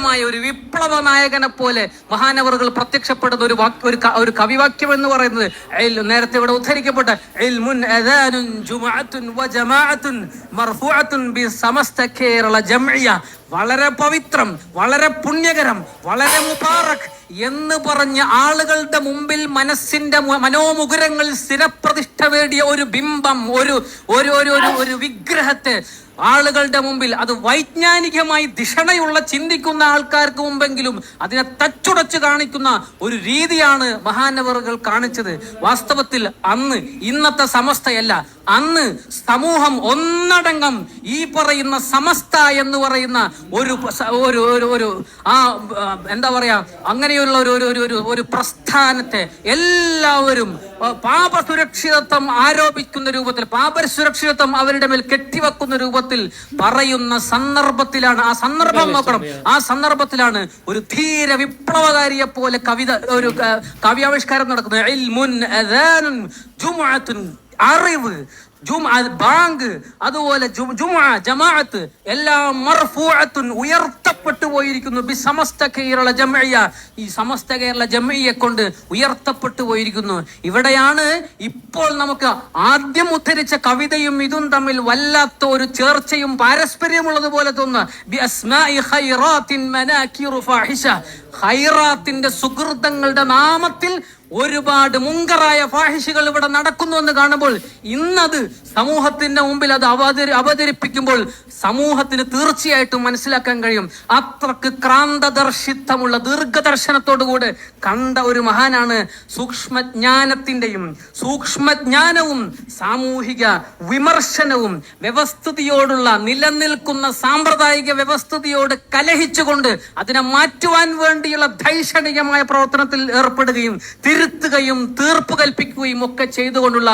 മായ ഒരു വിപ്ലവ നായകനെ പോലെ മഹാനവറുകൾ പ്രത്യക്ഷപ്പെടുന്ന ഒരു വാക്ക് ഒരു ഒരു കവിവാക്യം എന്ന് പറയുന്നത് നേരത്തെ ഇവിടെ ഉദ്ധരിക്കപ്പെട്ട ജുമഅത്തുൻ മർഫൂഅത്തുൻ ബി സമസ്ത കേരള വളരെ പവിത്രം വളരെ പുണ്യകരം വളരെ മുബാറക് എന്ന് പറഞ്ഞ് ആളുകളുടെ മുമ്പിൽ മനസ്സിന്റെ മനോമുകുരങ്ങൾ സ്ഥിരപ്രതിഷ്ഠ വേടിയ ഒരു ബിംബം ഒരു ഒരു ഒരു ഒരു വിഗ്രഹത്തെ ആളുകളുടെ മുമ്പിൽ അത് വൈജ്ഞാനികമായി ധിഷണയുള്ള ചിന്തിക്കുന്ന ആൾക്കാർക്ക് മുമ്പെങ്കിലും അതിനെ തച്ചുടച്ച് കാണിക്കുന്ന ഒരു രീതിയാണ് മഹാനവറുകൾ കാണിച്ചത്. വാസ്തവത്തിൽ അന്ന് ഇന്നത്തെ സമസ്തയല്ല അന്ന് സമൂഹം ഒന്നടങ്കം ഈ പറയുന്ന സമസ്ത എന്ന് പറയുന്ന ഒരു ഒരു ഒരു ആ എന്താ പറയാ അങ്ങനെയുള്ള ഒരു ഒരു ഒരു ഒരു പ്രസ്ഥാനത്തെ എല്ലാവരും പാപസുരക്ഷിതത്വം ആരോപിക്കുന്ന രൂപത്തിൽ പാപസുരക്ഷിതത്വം അവരുടെ മേൽ കെട്ടിവെക്കുന്ന രൂപത്തിൽ പറയുന്ന സന്ദർഭത്തിലാണ്. ആ സന്ദർഭം നോക്കണം. ആ സന്ദർഭത്തിലാണ് ഒരു ധീര വിപ്ലവകാരിയെ പോലെ കവിത ഒരു കവ്യാവിഷ്കാരം നടക്കുന്നത്. അറിവ്. ബാങ്ക് അതുപോലെ ജമാഅത്ത് എല്ലാം മർഫൂഅത്തുൻ ഉയർത്തപ്പെട്ടു പോയിരിക്കുന്നു. ബി സമസ്ത കേരള ജമയ്യ ഈ സമസ്ത കേരള ജമയ്യെ കൊണ്ട് ഉയർത്തപ്പെട്ടു പോയിരിക്കുന്നു. ഇവിടെയാണ് ഇപ്പോൾ നമുക്ക് ആദ്യം ഉദ്ധരിച്ച കവിതയും ഇതും തമ്മിൽ വല്ലാത്ത ഒരു ചേർച്ചയും പാരസ്പര്യമുള്ളതുപോലെ തോന്നുന്നു. സുഹൃതങ്ങളുടെ നാമത്തിൽ ഒരുപാട് മുങ്കറായ ഫാഹിഷികൾ ഇവിടെ നടക്കുന്നു എന്ന് കാണുമ്പോൾ ഇന്നത് സമൂഹത്തിന്റെ മുമ്പിൽ അത് അവതരി അവതരിപ്പിക്കുമ്പോൾ സമൂഹത്തിന് തീർച്ചയായിട്ടും മനസ്സിലാക്കാൻ കഴിയും. അത്രയ്ക്ക് ക്രാന്തദർശിത്വമുള്ള ദീർഘദർശനത്തോടുകൂടെ കണ്ട ഒരു മഹാനാണ് സൂക്ഷ്മജ്ഞാനത്തിന്റെയും സൂക്ഷ്മജ്ഞാനവും സാമൂഹിക വിമർശനവും വ്യവസ്ഥിതിയോടുള്ള നിലനിൽക്കുന്ന സാമ്പ്രദായിക വ്യവസ്ഥിതിയോട് കലഹിച്ചുകൊണ്ട് അതിനെ മാറ്റുവാൻ വേണ്ടിയുള്ള ധൈഷണികമായ പ്രവർത്തനത്തിൽ ഏർപ്പെടുകയും തിരുത്തുകയും തീർപ്പ് കൽപ്പിക്കുകയും ഒക്കെ ചെയ്തുകൊണ്ടുള്ള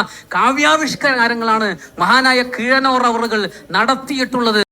കാവ്യാവിഷ്കാരങ്ങളാണ് മഹാനായ കീഴനോർ അവറുകൾ നടത്തിയിട്ടുള്ളത്.